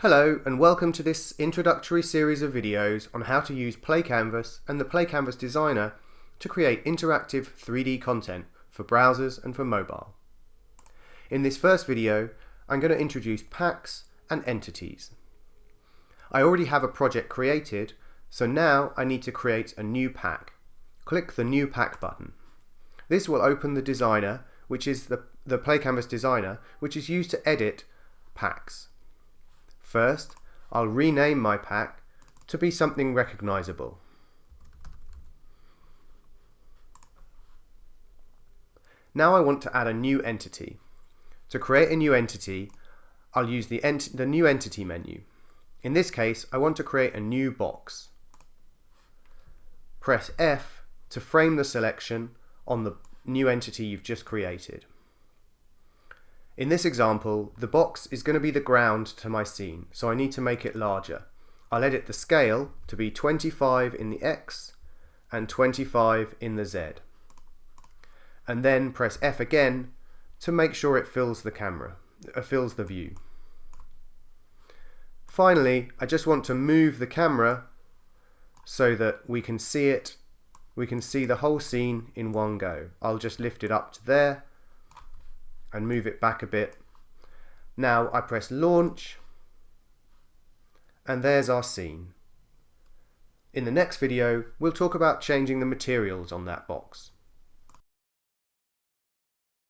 Hello and welcome to this introductory series of videos on how to use PlayCanvas and the PlayCanvas Designer to create interactive 3D content for browsers and for mobile. In this first video, I'm going to introduce packs and entities. I already have a project created, so now I need to create a new pack. Click the New Pack button. This will open the designer, which is the, the PlayCanvas designer, which is used to edit packs. First, I'll rename my pack to be something recognizable. Now I want to add a new entity. To create a new entity, I'll use the, ent the new entity menu. In this case, I want to create a new box. Press F to frame the selection on the new entity you've just created. In this example, the box is going to be the ground to my scene, so I need to make it larger. I'll edit the scale to be 25 in the X and 25 in the Z. And then press F again to make sure it fills the camera, uh, fills the view. Finally, I just want to move the camera so that we can see it, we can see the whole scene in one go. I'll just lift it up to there and move it back a bit. Now I press launch and there's our scene. In the next video, we'll talk about changing the materials on that box.